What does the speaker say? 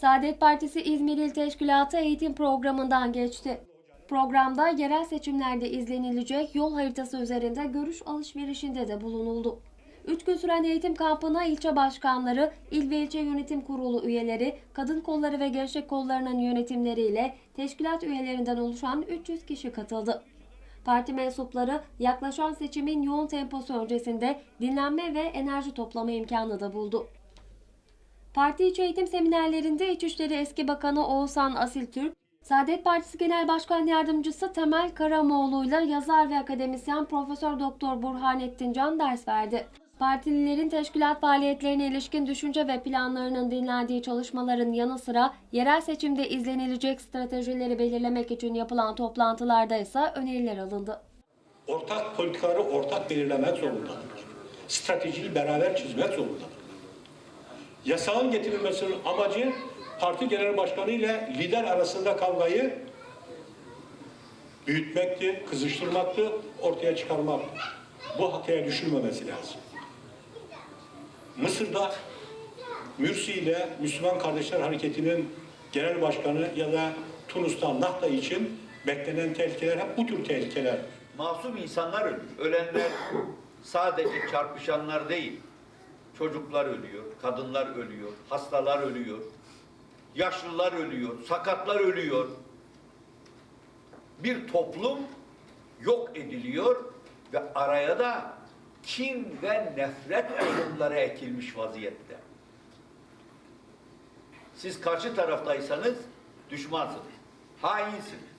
Saadet Partisi İzmir İl Teşkilatı eğitim programından geçti. Programda yerel seçimlerde izlenilecek yol haritası üzerinde görüş alışverişinde de bulunuldu. Üç gün süren eğitim kampına ilçe başkanları, il ve ilçe yönetim kurulu üyeleri, kadın kolları ve gençlik kollarının yönetimleriyle teşkilat üyelerinden oluşan 300 kişi katıldı. Parti mensupları yaklaşan seçimin yoğun temposu öncesinde dinlenme ve enerji toplama imkanı da buldu. Parti içi eğitim seminerlerinde İçişleri Eski Bakanı Oğuzhan Asiltürk, Saadet Partisi Genel Başkan Yardımcısı Temel Karamoğlu'yla yazar ve akademisyen Profesör Doktor Burhanettin Can ders verdi. Partililerin teşkilat faaliyetlerine ilişkin düşünce ve planlarının dinlendiği çalışmaların yanı sıra yerel seçimde izlenilecek stratejileri belirlemek için yapılan toplantılarda ise öneriler alındı. ortak politikaları ortak belirlemek zorundadır. Stratejiyi beraber çizmek zorundadır. Yasağın getirilmesinin amacı parti genel başkanı ile lider arasında kavgayı büyütmekti, kızıştırmaktı, ortaya çıkarmaktı. Bu hataya düşülmemesi lazım. Mısır'da Mürsi ile Müslüman Kardeşler Hareketi'nin genel başkanı ya da Tunus'ta Nahda için beklenen tehlikeler hep bu tür tehlikeler. Masum insanlar ölür. Ölenler sadece çarpışanlar değil. Çocuklar ölüyor, kadınlar ölüyor, hastalar ölüyor, yaşlılar ölüyor, sakatlar ölüyor. Bir toplum yok ediliyor ve araya da kin ve nefret tohumları ekilmiş vaziyette. Siz karşı taraftaysanız düşmansınız, hainsiniz.